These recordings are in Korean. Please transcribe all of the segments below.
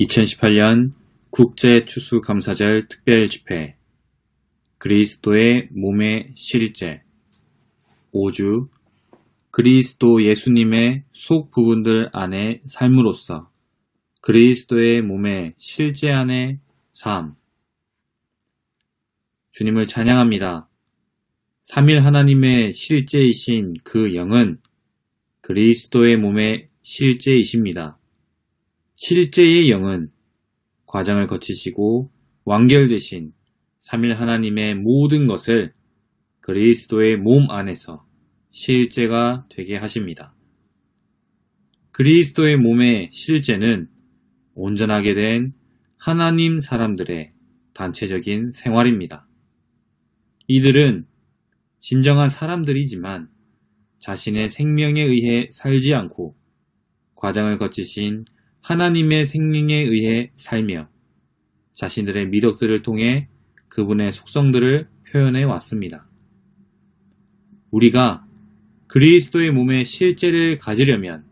2018년 국제추수감사절 특별집회 그리스도의 몸의 실제 5주 그리스도 예수님의 속 부분들 안에 삶으로써 그리스도의 몸의 실제 안의 삶 주님을 찬양합니다. 3일 하나님의 실제이신 그 영은 그리스도의 몸의 실제이십니다. 실제의 영은 과정을 거치시고 완결되신 3일 하나님의 모든 것을 그리스도의 몸 안에서 실제가 되게 하십니다. 그리스도의 몸의 실제는 온전하게 된 하나님 사람들의 단체적인 생활입니다. 이들은 진정한 사람들이지만 자신의 생명에 의해 살지 않고 과정을 거치신 하나님의 생명에 의해 살며 자신들의 미덕들을 통해 그분의 속성들을 표현해 왔습니다. 우리가 그리스도의 몸의 실제를 가지려면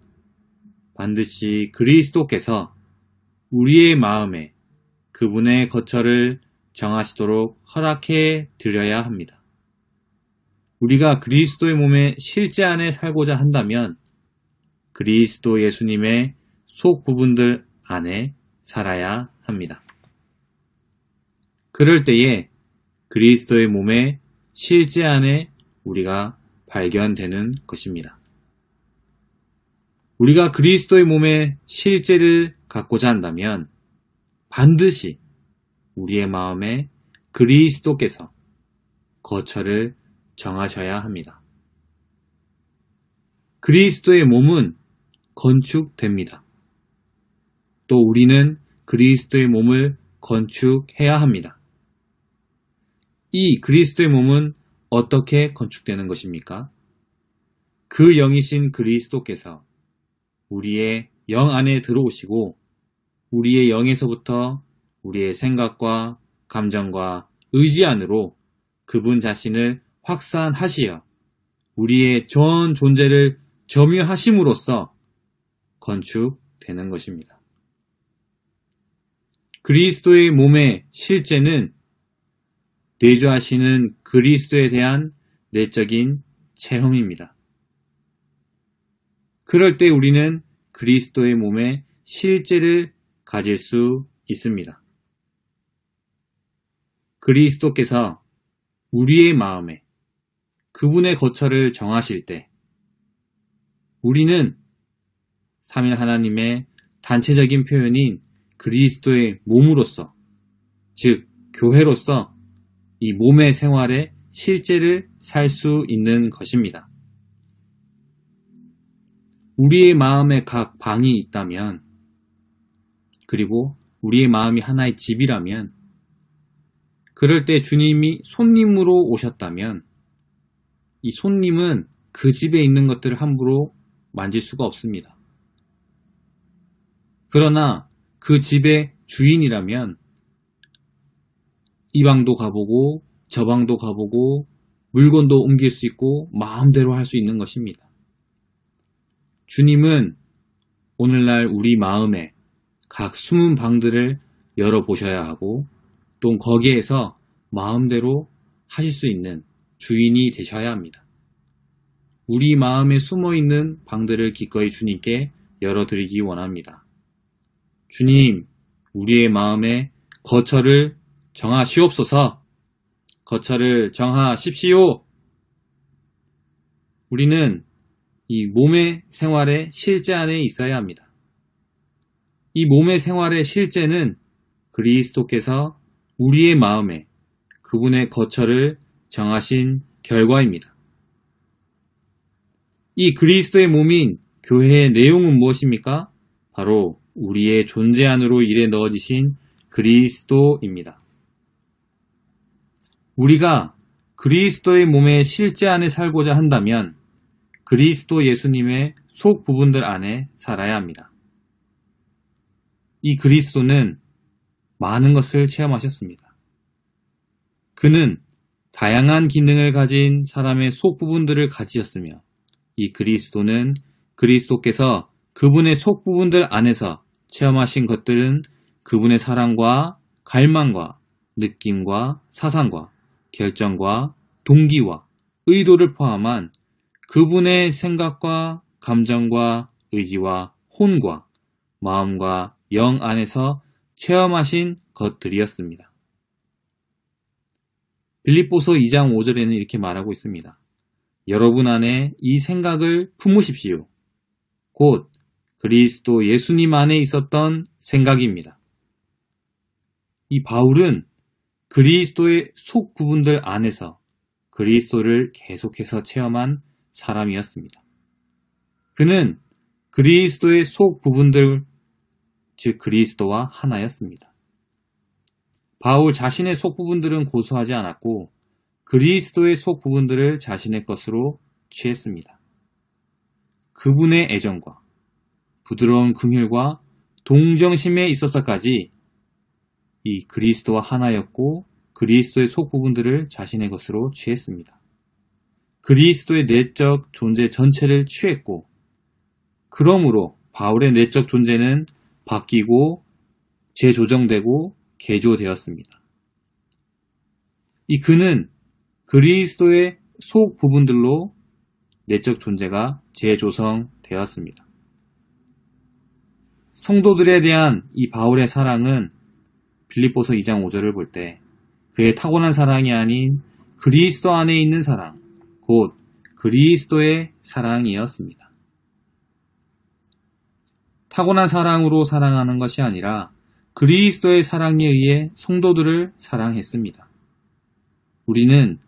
반드시 그리스도께서 우리의 마음에 그분의 거처를 정하시도록 허락해 드려야 합니다. 우리가 그리스도의 몸의 실제 안에 살고자 한다면 그리스도 예수님의 속 부분들 안에 살아야 합니다. 그럴 때에 그리스도의 몸의 실제 안에 우리가 발견되는 것입니다. 우리가 그리스도의 몸의 실제를 갖고자 한다면 반드시 우리의 마음에 그리스도께서 거처를 정하셔야 합니다. 그리스도의 몸은 건축됩니다. 또 우리는 그리스도의 몸을 건축해야 합니다. 이 그리스도의 몸은 어떻게 건축되는 것입니까? 그 영이신 그리스도께서 우리의 영 안에 들어오시고 우리의 영에서부터 우리의 생각과 감정과 의지 안으로 그분 자신을 확산하시어 우리의 전 존재를 점유하심으로써 건축되는 것입니다. 그리스도의 몸의 실제는 내주하시는 그리스도에 대한 내적인 체험입니다. 그럴 때 우리는 그리스도의 몸의 실제를 가질 수 있습니다. 그리스도께서 우리의 마음에 그분의 거처를 정하실 때 우리는 3일 하나님의 단체적인 표현인 그리스도의 몸으로서, 즉, 교회로서 이 몸의 생활에 실제를 살 수 있는 것입니다. 우리의 마음에 각 방이 있다면, 그리고 우리의 마음이 하나의 집이라면, 그럴 때 주님이 손님으로 오셨다면, 이 손님은 그 집에 있는 것들을 함부로 만질 수가 없습니다. 그러나 그 집의 주인이라면 이 방도 가보고 저 방도 가보고 물건도 옮길 수 있고 마음대로 할 수 있는 것입니다. 주님은 오늘날 우리 마음에 각 숨은 방들을 열어보셔야 하고 또 거기에서 마음대로 하실 수 있는 주인이 되셔야 합니다. 우리 마음에 숨어 있는 방들을 기꺼이 주님께 열어드리기 원합니다. 주님, 우리의 마음에 거처를 정하시옵소서. 거처를 정하십시오. 우리는 이 몸의 생활의 실제 안에 있어야 합니다. 이 몸의 생활의 실제는 그리스도께서 우리의 마음에 그분의 거처를 정하신 결과입니다. 이 그리스도의 몸인 교회의 내용은 무엇입니까? 바로 우리의 존재 안으로 일에 넣어지신 그리스도입니다. 우리가 그리스도의 몸의 실제 안에 살고자 한다면 그리스도 예수님의 속 부분들 안에 살아야 합니다. 이 그리스도는 많은 것을 체험하셨습니다. 그는 다양한 기능을 가진 사람의 속 부분들을 가지셨으며 이 그리스도는 그리스도께서 그분의 속 부분들 안에서 체험하신 것들은 그분의 사랑과 갈망과 느낌과 사상과 결정과 동기와 의도를 포함한 그분의 생각과 감정과 의지와 혼과 마음과 영 안에서 체험하신 것들이었습니다. 빌립보서 2장 5절에는 이렇게 말하고 있습니다. 여러분 안에 이 생각을 품으십시오. 곧 그리스도 예수님 안에 있었던 생각입니다. 이 바울은 그리스도의 속 부분들 안에서 그리스도를 계속해서 체험한 사람이었습니다. 그는 그리스도의 속 부분들, 즉 그리스도와 하나였습니다. 바울 자신의 속 부분들은 고수하지 않았고 그리스도의 속 부분들을 자신의 것으로 취했습니다. 그분의 애정과 부드러운 긍휼과 동정심에 있어서까지 이 그리스도와 하나였고 그리스도의 속 부분들을 자신의 것으로 취했습니다. 그리스도의 내적 존재 전체를 취했고 그러므로 바울의 내적 존재는 바뀌고 재조정되고 개조되었습니다. 이 그는 그리스도의 속 부분들로 내적 존재가 재조성되었습니다. 성도들에 대한 이 바울의 사랑은 빌립보서 2장 5절을 볼 때 그의 타고난 사랑이 아닌 그리스도 안에 있는 사랑, 곧 그리스도의 사랑이었습니다. 타고난 사랑으로 사랑하는 것이 아니라 그리스도의 사랑에 의해 성도들을 사랑했습니다. 우리는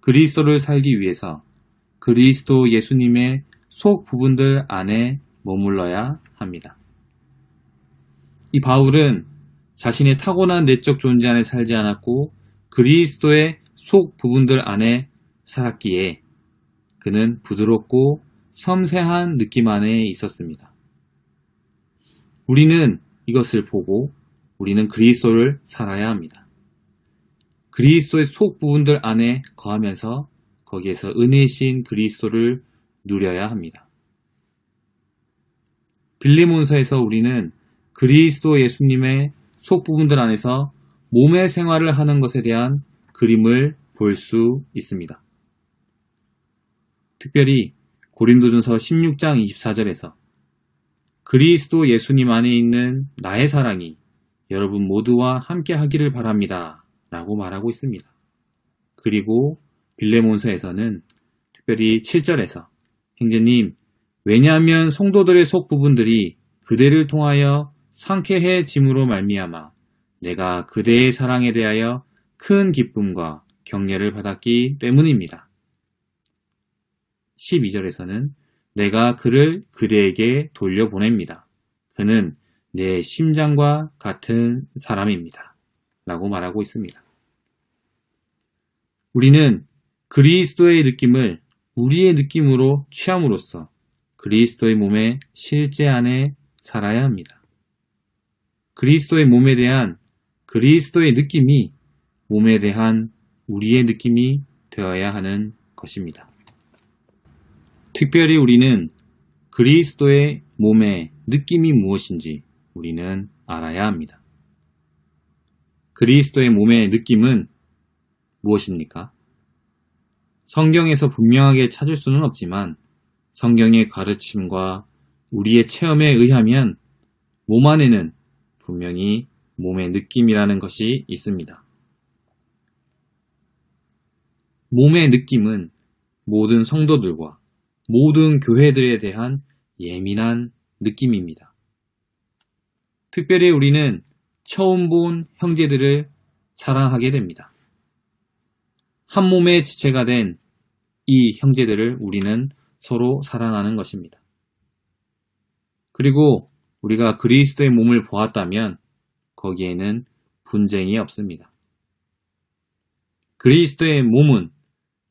그리스도를 살기 위해서 그리스도 예수님의 속 부분들 안에 머물러야 합니다. 이 바울은 자신의 타고난 내적 존재 안에 살지 않았고 그리스도의 속 부분들 안에 살았기에 그는 부드럽고 섬세한 느낌 안에 있었습니다. 우리는 이것을 보고 우리는 그리스도를 살아야 합니다. 그리스도의 속 부분들 안에 거하면서 거기에서 은혜신 그리스도를 누려야 합니다. 빌리몬서에서 우리는 그리스도 예수님의 속 부분들 안에서 몸의 생활을 하는 것에 대한 그림을 볼 수 있습니다. 특별히 고린도전서 16장 24절에서 그리스도 예수님 안에 있는 나의 사랑이 여러분 모두와 함께 하기를 바랍니다. 라고 말하고 있습니다. 그리고 빌레몬서에서는 특별히 7절에서 형제님 왜냐하면 성도들의 속 부분들이 그대를 통하여 상쾌해짐으로 말미암아 내가 그대의 사랑에 대하여 큰 기쁨과 격려를 받았기 때문입니다. 12절에서는 내가 그를 그대에게 돌려보냅니다. 그는 내 심장과 같은 사람입니다. 라고 말하고 있습니다. 우리는 그리스도의 느낌을 우리의 느낌으로 취함으로써 그리스도의 몸의 실제 안에 살아야 합니다. 그리스도의 몸에 대한 그리스도의 느낌이 몸에 대한 우리의 느낌이 되어야 하는 것입니다. 특별히 우리는 그리스도의 몸의 느낌이 무엇인지 우리는 알아야 합니다. 그리스도의 몸의 느낌은 무엇입니까? 성경에서 분명하게 찾을 수는 없지만 성경의 가르침과 우리의 체험에 의하면 몸 안에는 분명히 몸의 느낌이라는 것이 있습니다. 몸의 느낌은 모든 성도들과 모든 교회들에 대한 예민한 느낌입니다. 특별히 우리는 처음 본 형제들을 사랑하게 됩니다. 한 몸의 지체가 된 이 형제들을 우리는 서로 사랑하는 것입니다. 그리고 우리가 그리스도의 몸을 보았다면 거기에는 분쟁이 없습니다. 그리스도의 몸은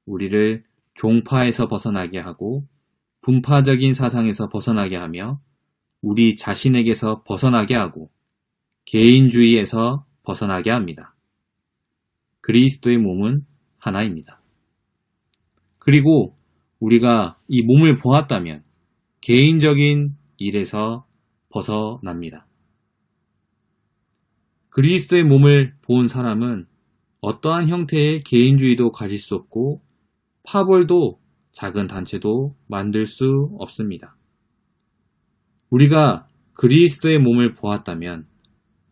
우리를 종파에서 벗어나게 하고 분파적인 사상에서 벗어나게 하며 우리 자신에게서 벗어나게 하고 개인주의에서 벗어나게 합니다. 그리스도의 몸은 하나입니다. 그리고 우리가 이 몸을 보았다면 개인적인 일에서 벗어납니다. 그리스도의 몸을 본 사람은 어떠한 형태의 개인주의도 가질 수 없고 파벌도 작은 단체도 만들 수 없습니다. 우리가 그리스도의 몸을 보았다면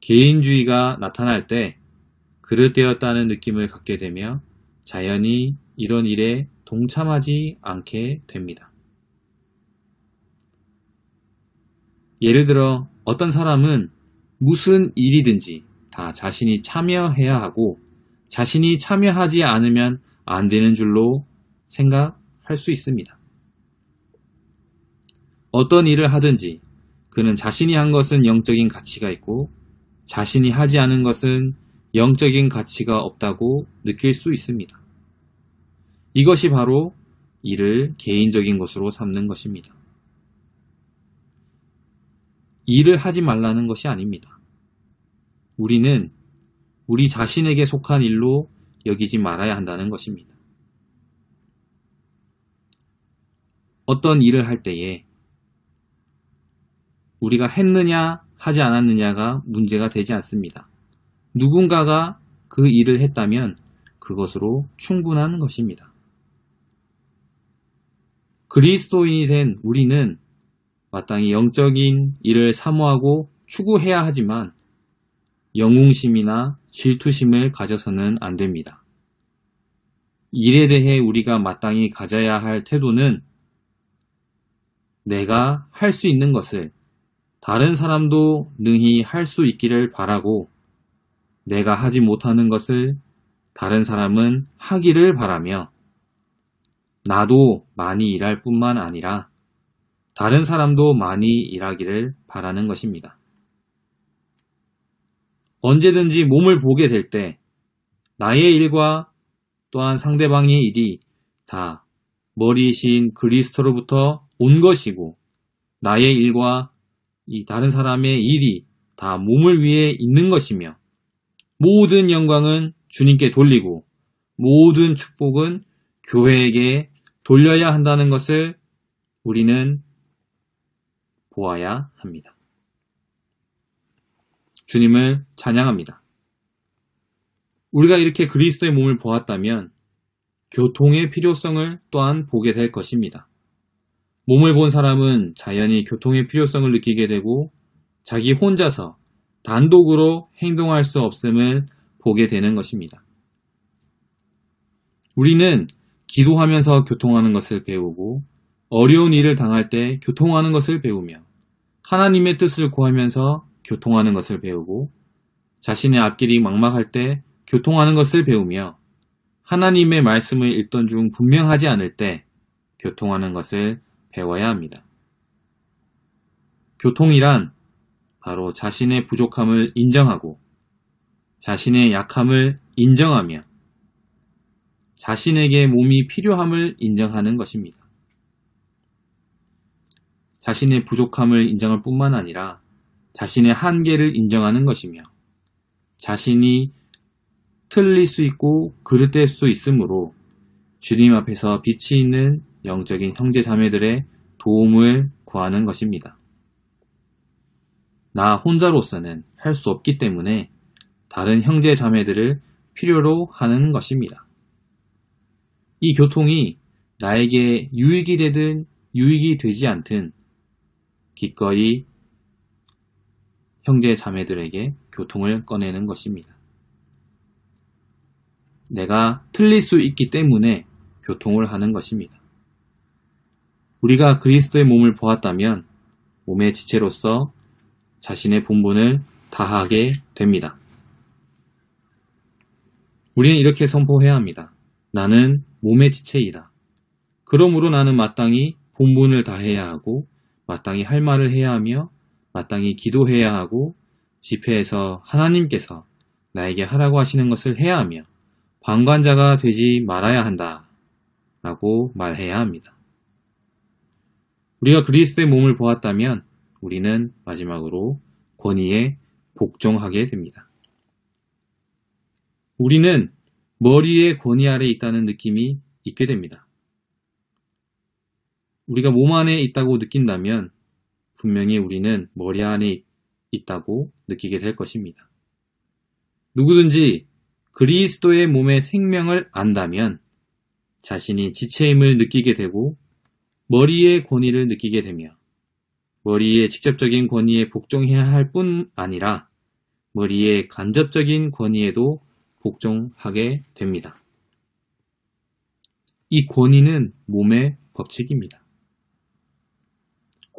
개인주의가 나타날 때 그릇되었다는 느낌을 갖게 되며 자연히 이런 일에 동참하지 않게 됩니다. 예를 들어 어떤 사람은 무슨 일이든지 다 자신이 참여해야 하고 자신이 참여하지 않으면 안 되는 줄로 생각할 수 있습니다. 어떤 일을 하든지 그는 자신이 한 것은 영적인 가치가 있고 자신이 하지 않은 것은 영적인 가치가 없다고 느낄 수 있습니다. 이것이 바로 일을 개인적인 것으로 삼는 것입니다. 일을 하지 말라는 것이 아닙니다. 우리는 우리 자신에게 속한 일로 여기지 말아야 한다는 것입니다. 어떤 일을 할 때에 우리가 했느냐 하지 않았느냐가 문제가 되지 않습니다. 누군가가 그 일을 했다면 그것으로 충분한 것입니다. 그리스도인이 된 우리는 마땅히 영적인 일을 사모하고 추구해야 하지만 영웅심이나 질투심을 가져서는 안 됩니다. 일에 대해 우리가 마땅히 가져야 할 태도는 내가 할 수 있는 것을 다른 사람도 능히 할 수 있기를 바라고 내가 하지 못하는 것을 다른 사람은 하기를 바라며 나도 많이 일할 뿐만 아니라 다른 사람도 많이 일하기를 바라는 것입니다. 언제든지 몸을 보게 될 때 나의 일과 또한 상대방의 일이 다 머리이신 그리스도로부터 온 것이고 나의 일과 이 다른 사람의 일이 다 몸을 위해 있는 것이며 모든 영광은 주님께 돌리고 모든 축복은 교회에게 돌려야 한다는 것을 우리는 보아야 합니다. 주님을 찬양합니다. 우리가 이렇게 그리스도의 몸을 보았다면 교통의 필요성을 또한 보게 될 것입니다. 몸을 본 사람은 자연히 교통의 필요성을 느끼게 되고 자기 혼자서 단독으로 행동할 수 없음을 보게 되는 것입니다. 우리는 기도하면서 교통하는 것을 배우고 어려운 일을 당할 때 교통하는 것을 배우며 하나님의 뜻을 구하면서 교통하는 것을 배우고 자신의 앞길이 막막할 때 교통하는 것을 배우며 하나님의 말씀을 읽던 중 분명하지 않을 때 교통하는 것을 배워야 합니다. 교통이란 바로 자신의 부족함을 인정하고 자신의 약함을 인정하며 자신에게 몸이 필요함을 인정하는 것입니다. 자신의 부족함을 인정할 뿐만 아니라 자신의 한계를 인정하는 것이며 자신이 틀릴 수 있고 그릇될 수 있으므로 주님 앞에서 빛이 있는 영적인 형제 자매들의 도움을 구하는 것입니다. 나 혼자로서는 할 수 없기 때문에 다른 형제 자매들을 필요로 하는 것입니다. 이 교통이 나에게 유익이 되든 유익이 되지 않든 기꺼이 형제 자매들에게 교통을 꺼내는 것입니다. 내가 틀릴 수 있기 때문에 교통을 하는 것입니다. 우리가 그리스도의 몸을 보았다면 몸의 지체로서 자신의 본분을 다하게 됩니다. 우리는 이렇게 선포해야 합니다. 나는 몸의 지체이다. 그러므로 나는 마땅히 본분을 다해야 하고 마땅히 할 말을 해야 하며 마땅히 기도해야 하고 집회에서 하나님께서 나에게 하라고 하시는 것을 해야 하며 방관자가 되지 말아야 한다. 라고 말해야 합니다. 우리가 그리스도의 몸을 보았다면 우리는 마지막으로 권위에 복종하게 됩니다. 우리는 머리의 권위 아래 있다는 느낌이 있게 됩니다. 우리가 몸 안에 있다고 느낀다면 분명히 우리는 머리 안에 있다고 느끼게 될 것입니다. 누구든지 그리스도의 몸의 생명을 안다면 자신이 지체임을 느끼게 되고 머리의 권위를 느끼게 되며 머리의 직접적인 권위에 복종해야 할 뿐 아니라 머리의 간접적인 권위에도 복종하게 됩니다. 이 권위는 몸의 법칙입니다.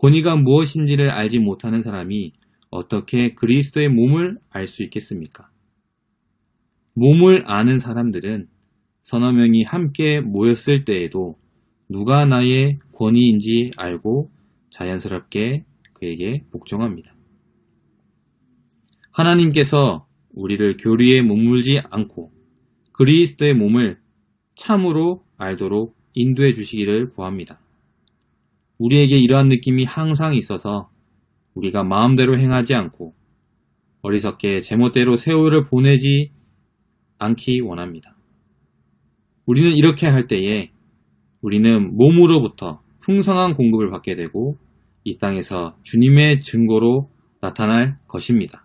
권위가 무엇인지를 알지 못하는 사람이 어떻게 그리스도의 몸을 알 수 있겠습니까? 몸을 아는 사람들은 서너 명이 함께 모였을 때에도 누가 나의 권위인지 알고 자연스럽게 그에게 복종합니다. 하나님께서 우리를 교리에 머물지 않고 그리스도의 몸을 참으로 알도록 인도해 주시기를 구합니다. 우리에게 이러한 느낌이 항상 있어서 우리가 마음대로 행하지 않고 어리석게 제멋대로 세월을 보내지 않기 원합니다. 우리는 이렇게 할 때에 우리는 몸으로부터 풍성한 공급을 받게 되고 이 땅에서 주님의 증거로 나타날 것입니다.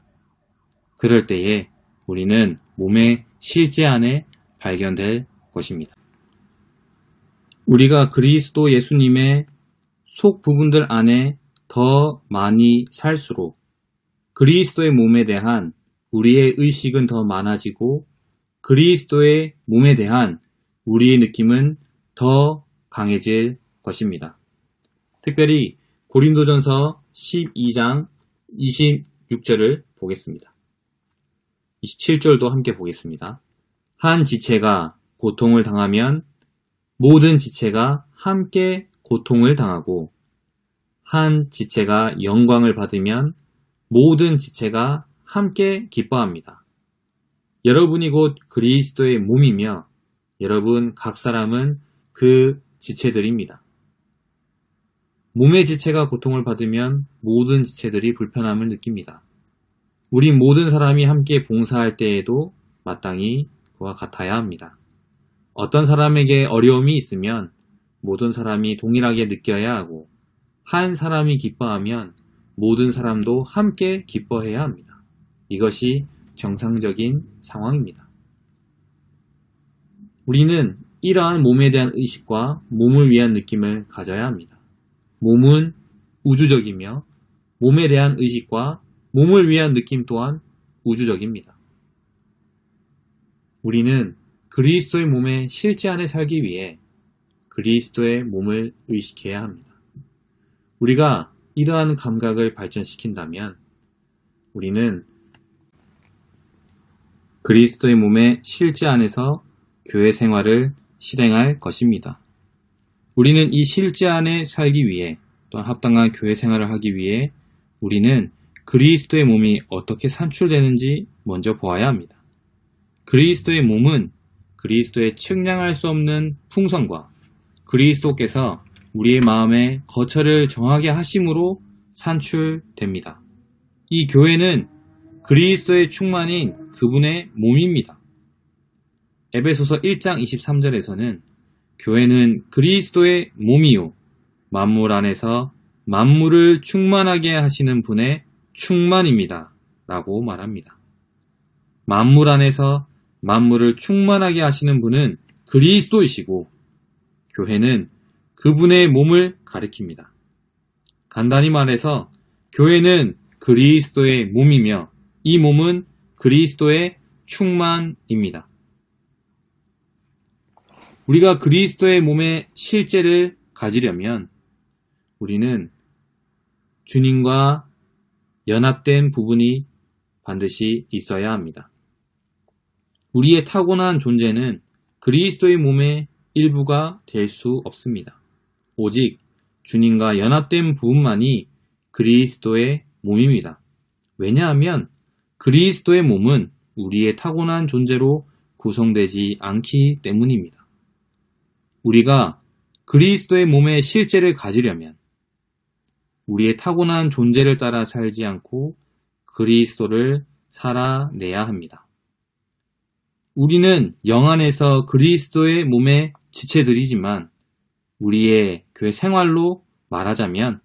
그럴 때에 우리는 몸의 실제 안에 발견될 것입니다. 우리가 그리스도 예수님의 속 부분들 안에 더 많이 살수록 그리스도의 몸에 대한 우리의 의식은 더 많아지고 그리스도의 몸에 대한 우리의 느낌은 더 강해질 것입니다. 특별히 고린도전서 12장 26절을 보겠습니다. 27절도 함께 보겠습니다. 한 지체가 고통을 당하면 모든 지체가 함께 고통을 당하고 한 지체가 영광을 받으면 모든 지체가 함께 기뻐합니다. 여러분이 곧 그리스도의 몸이며 여러분 각 사람은 그 지체들입니다. 몸의 지체가 고통을 받으면 모든 지체들이 불편함을 느낍니다. 우리 모든 사람이 함께 봉사할 때에도 마땅히 그와 같아야 합니다. 어떤 사람에게 어려움이 있으면 모든 사람이 동일하게 느껴야 하고 한 사람이 기뻐하면 모든 사람도 함께 기뻐해야 합니다. 이것이 정상적인 상황입니다. 우리는 이러한 몸에 대한 의식과 몸을 위한 느낌을 가져야 합니다. 몸은 우주적이며 몸에 대한 의식과 몸을 위한 느낌 또한 우주적입니다. 우리는 그리스도의 몸에 실제 안에 살기 위해 그리스도의 몸을 의식해야 합니다. 우리가 이러한 감각을 발전시킨다면 우리는 그리스도의 몸의 실제 안에서 교회 생활을 실행할 것입니다. 우리는 이 실제 안에 살기 위해 또한 합당한 교회 생활을 하기 위해 우리는 그리스도의 몸이 어떻게 산출되는지 먼저 보아야 합니다. 그리스도의 몸은 그리스도의 측량할 수 없는 풍성과 그리스도께서 우리의 마음에 거처를 정하게 하심으로 산출됩니다. 이 교회는 그리스도의 충만인 그분의 몸입니다. 에베소서 1장 23절에서는 교회는 그리스도의 몸이요 만물 안에서 만물을 충만하게 하시는 분의 충만입니다. 라고 말합니다. 만물 안에서 만물을 충만하게 하시는 분은 그리스도이시고 교회는 그분의 몸을 가리킵니다. 간단히 말해서 교회는 그리스도의 몸이며 이 몸은 그리스도의 충만입니다. 우리가 그리스도의 몸의 실제를 가지려면 우리는 주님과 연합된 부분이 반드시 있어야 합니다. 우리의 타고난 존재는 그리스도의 몸의 일부가 될 수 없습니다. 오직 주님과 연합된 부분만이 그리스도의 몸입니다. 왜냐하면 그리스도의 몸은 우리의 타고난 존재로 구성되지 않기 때문입니다. 우리가 그리스도의 몸의 실제를 가지려면 우리의 타고난 존재를 따라 살지 않고 그리스도를 살아내야 합니다. 우리는 영 안에서 그리스도의 몸의 지체들이지만 우리의 교회 생활로 말하자면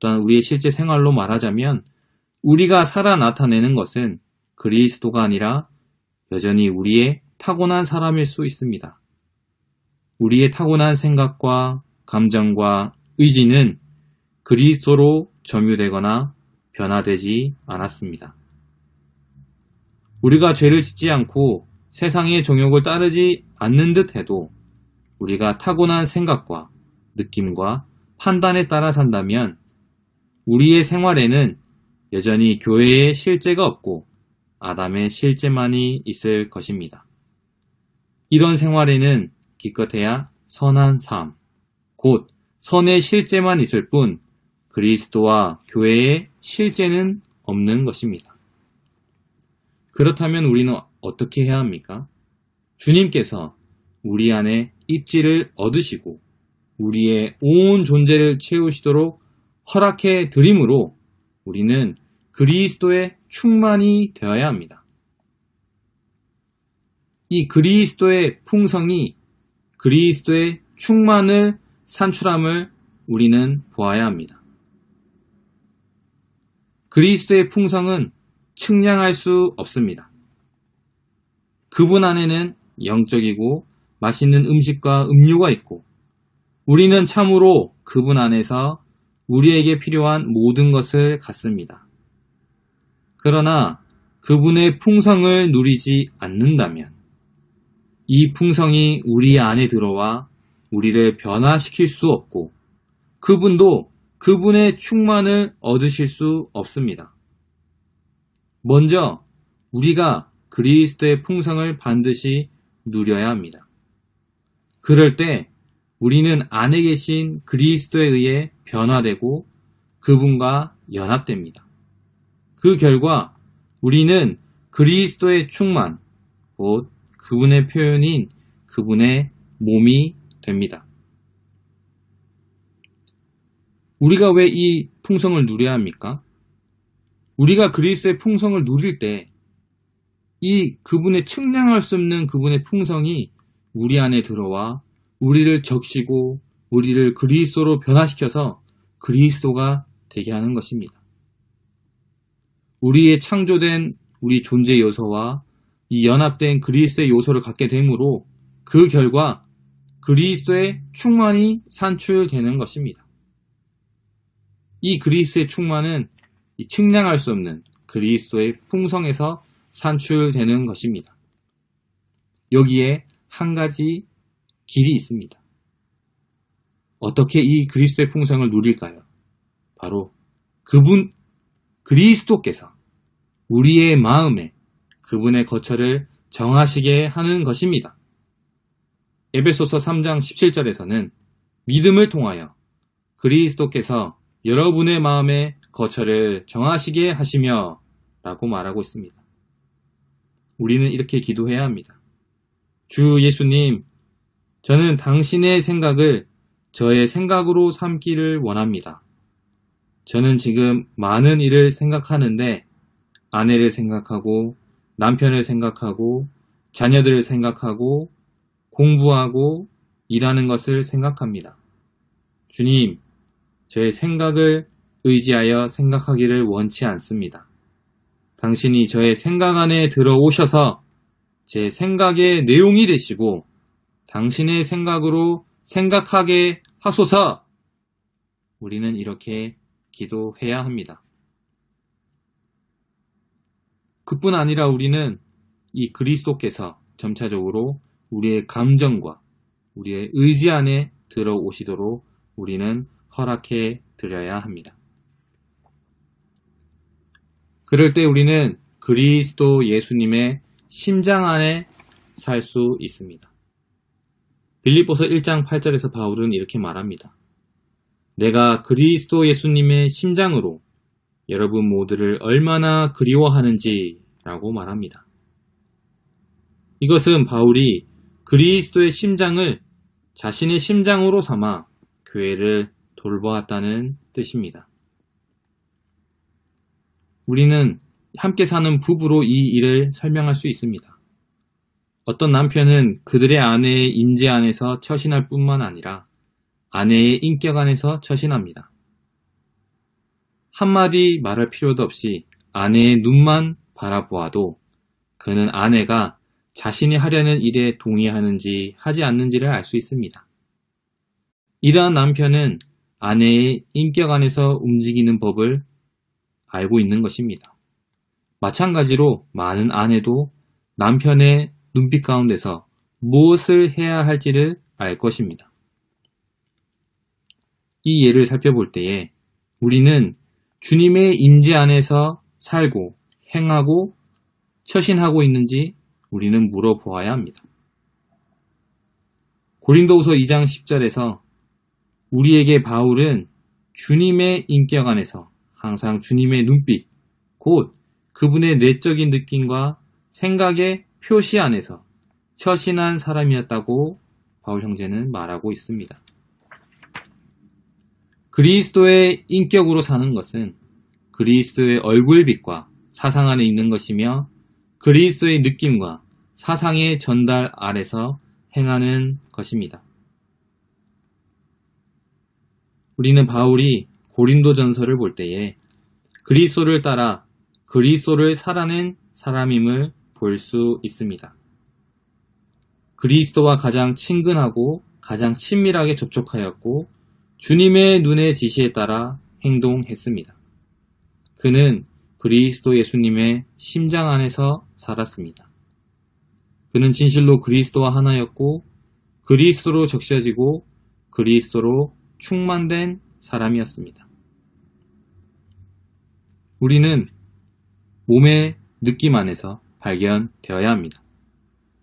또한 우리의 실제 생활로 말하자면 우리가 살아 나타내는 것은 그리스도가 아니라 여전히 우리의 타고난 사람일 수 있습니다. 우리의 타고난 생각과 감정과 의지는 그리스도로 점유되거나 변화되지 않았습니다. 우리가 죄를 짓지 않고 세상의 정욕을 따르지 않는 듯 해도 우리가 타고난 생각과 느낌과 판단에 따라 산다면 우리의 생활에는 여전히 교회의 실제가 없고 아담의 실제만이 있을 것입니다. 이런 생활에는 기껏해야 선한 삶, 곧 선의 실제만 있을 뿐 그리스도와 교회의 실제는 없는 것입니다. 그렇다면 우리는 어떻게 해야 합니까? 주님께서 우리 안에 입지를 얻으시고 우리의 온 존재를 채우시도록 허락해 드림으로 우리는 그리스도의 충만이 되어야 합니다. 이 그리스도의 풍성이 그리스도의 충만을 산출함을 우리는 보아야 합니다. 그리스도의 풍성은 측량할 수 없습니다. 그분 안에는 영적이고 맛있는 음식과 음료가 있고 우리는 참으로 그분 안에서 우리에게 필요한 모든 것을 갖습니다. 그러나 그분의 풍성을 누리지 않는다면 이 풍성이 우리 안에 들어와 우리를 변화시킬 수 없고 그분도 그분의 충만을 얻으실 수 없습니다. 먼저 우리가 그리스도의 풍성을 반드시 누려야 합니다. 그럴 때 우리는 안에 계신 그리스도에 의해 변화되고 그분과 연합됩니다. 그 결과 우리는 그리스도의 충만, 곧 그분의 표현인 그분의 몸이 됩니다. 우리가 왜 이 풍성을 누려야 합니까? 우리가 그리스도의 풍성을 누릴 때 이 그분의 측량할 수 없는 그분의 풍성이 우리 안에 들어와 우리를 적시고 우리를 그리스도로 변화시켜서 그리스도가 되게 하는 것입니다. 우리의 창조된 우리 존재 요소와 이 연합된 그리스도의 요소를 갖게 되므로 그 결과 그리스도의 충만이 산출되는 것입니다. 이 그리스도의 충만은 측량할 수 없는 그리스도의 풍성에서 산출되는 것입니다. 여기에 한 가지 길이 있습니다. 어떻게 이 그리스도의 풍성을 누릴까요? 바로 그분 그리스도께서 우리의 마음에 그분의 거처를 정하시게 하는 것입니다. 에베소서 3장 17절에서는 믿음을 통하여 그리스도께서 여러분의 마음에 거처를 정하시게 하시며 라고 말하고 있습니다. 우리는 이렇게 기도해야 합니다. 주 예수님, 저는 당신의 생각을 저의 생각으로 삼기를 원합니다. 저는 지금 많은 일을 생각하는데 아내를 생각하고 남편을 생각하고 자녀들을 생각하고 공부하고 일하는 것을 생각합니다. 주님, 저의 생각을 의지하여 생각하기를 원치 않습니다. 당신이 저의 생각 안에 들어오셔서 제 생각의 내용이 되시고 당신의 생각으로 생각하게 하소서. 우리는 이렇게 기도해야 합니다. 그뿐 아니라 우리는 이 그리스도께서 점차적으로 우리의 감정과 우리의 의지 안에 들어오시도록 우리는 허락해 드려야 합니다. 그럴 때 우리는 그리스도 예수님의 심장 안에 살 수 있습니다. 빌립보서 1장 8절에서 바울은 이렇게 말합니다. 내가 그리스도 예수님의 심장으로 여러분 모두를 얼마나 그리워하는지 라고 말합니다. 이것은 바울이 그리스도의 심장을 자신의 심장으로 삼아 교회를 돌보았다는 뜻입니다. 우리는 함께 사는 부부로 이 일을 설명할 수 있습니다. 어떤 남편은 그들의 아내의 임재 안에서 처신할 뿐만 아니라 아내의 인격 안에서 처신합니다. 한마디 말할 필요도 없이 아내의 눈만 바라보아도 그는 아내가 자신이 하려는 일에 동의하는지 하지 않는지를 알 수 있습니다. 이러한 남편은 아내의 인격 안에서 움직이는 법을 알고 있는 것입니다. 마찬가지로 많은 아내도 남편의 눈빛 가운데서 무엇을 해야 할지를 알 것입니다. 이 예를 살펴볼 때에 우리는 주님의 임재 안에서 살고 행하고 처신하고 있는지 우리는 물어보아야 합니다. 고린도후서 2장 10절에서 우리에게 바울은 주님의 인격 안에서 항상 주님의 눈빛, 곧 그분의 내적인 느낌과 생각의 표시 안에서 처신한 사람이었다고 바울 형제는 말하고 있습니다. 그리스도의 인격으로 사는 것은 그리스도의 얼굴빛과 사상 안에 있는 것이며 그리스도의 느낌과 사상의 전달 아래서 행하는 것입니다. 우리는 바울이 고린도 전서를 볼 때에 그리스도를 따라 그리스도를 살아낸 사람임을 볼 수 있습니다. 그리스도와 가장 친근하고 가장 친밀하게 접촉하였고 주님의 눈의 지시에 따라 행동했습니다. 그는 그리스도 예수님의 심장 안에서 살았습니다. 그는 진실로 그리스도와 하나였고 그리스도로 적셔지고 그리스도로 충만된 사람이었습니다. 우리는 몸의 느낌 안에서 발견되어야 합니다.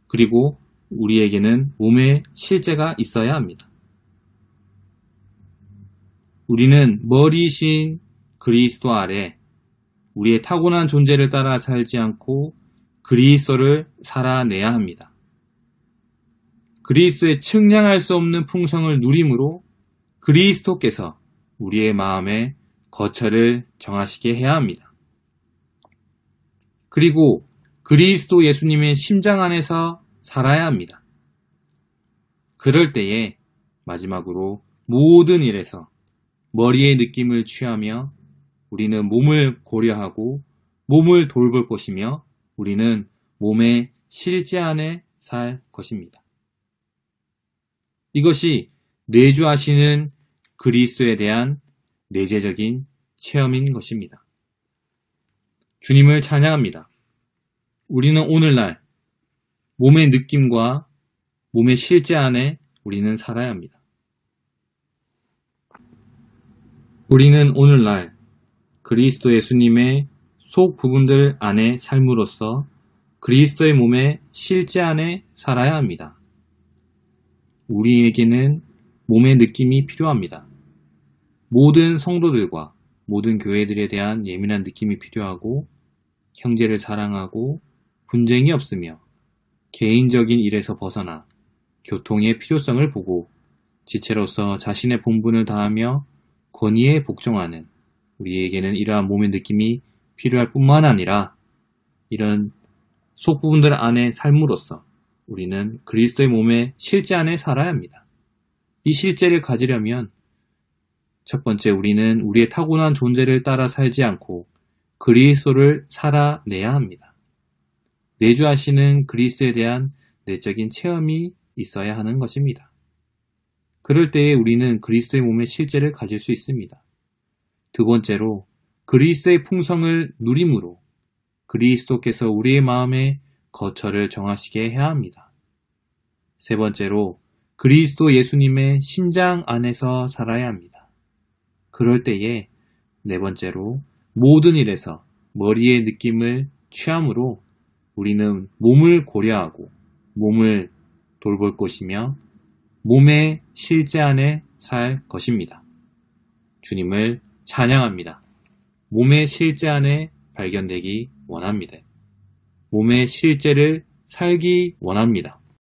그리고 우리에게는 몸의 실제가 있어야 합니다. 우리는 머리신 그리스도 아래 우리의 타고난 존재를 따라 살지 않고 그리스도를 살아내야 합니다. 그리스도의 측량할 수 없는 풍성을 누림으로 그리스도께서 우리의 마음에 거처를 정하시게 해야 합니다. 그리고 그리스도 예수님의 심장 안에서 살아야 합니다. 그럴 때에 마지막으로 모든 일에서 머리의 느낌을 취하며 우리는 몸을 고려하고 몸을 돌볼 것이며 우리는 몸의 실제 안에 살 것입니다. 이것이 내주하시는 그리스도에 대한 내재적인 체험인 것입니다. 주님을 찬양합니다. 우리는 오늘날 몸의 느낌과 몸의 실제 안에 우리는 살아야 합니다. 우리는 오늘날 그리스도 예수님의 속 부분들 안에 삶으로써 그리스도의 몸의 실제 안에 살아야 합니다. 우리에게는 몸의 느낌이 필요합니다. 모든 성도들과 모든 교회들에 대한 예민한 느낌이 필요하고 형제를 사랑하고 분쟁이 없으며 개인적인 일에서 벗어나 교통의 필요성을 보고 지체로서 자신의 본분을 다하며 권위에 복종하는 우리에게는 이러한 몸의 느낌이 필요할 뿐만 아니라 이런 속부분들 안에 삶으로써 우리는 그리스도의 몸의 실제 안에 살아야 합니다. 이 실제를 가지려면 첫 번째 우리는 우리의 타고난 존재를 따라 살지 않고 그리스도를 살아내야 합니다. 내주하시는 그리스도에 대한 내적인 체험이 있어야 하는 것입니다. 그럴 때에 우리는 그리스도의 몸의 실제를 가질 수 있습니다. 두 번째로 그리스도의 풍성을 누림으로 그리스도께서 우리의 마음에 거처를 정하시게 해야 합니다. 세 번째로 그리스도 예수님의 심장 안에서 살아야 합니다. 그럴 때에 네 번째로 모든 일에서 머리의 느낌을 취함으로 우리는 몸을 고려하고 몸을 돌볼 것이며 몸의 실제 안에 살 것입니다. 주님을 찬양합니다. 몸의 실제 안에 발견되기 원합니다. 몸의 실제를 살기 원합니다.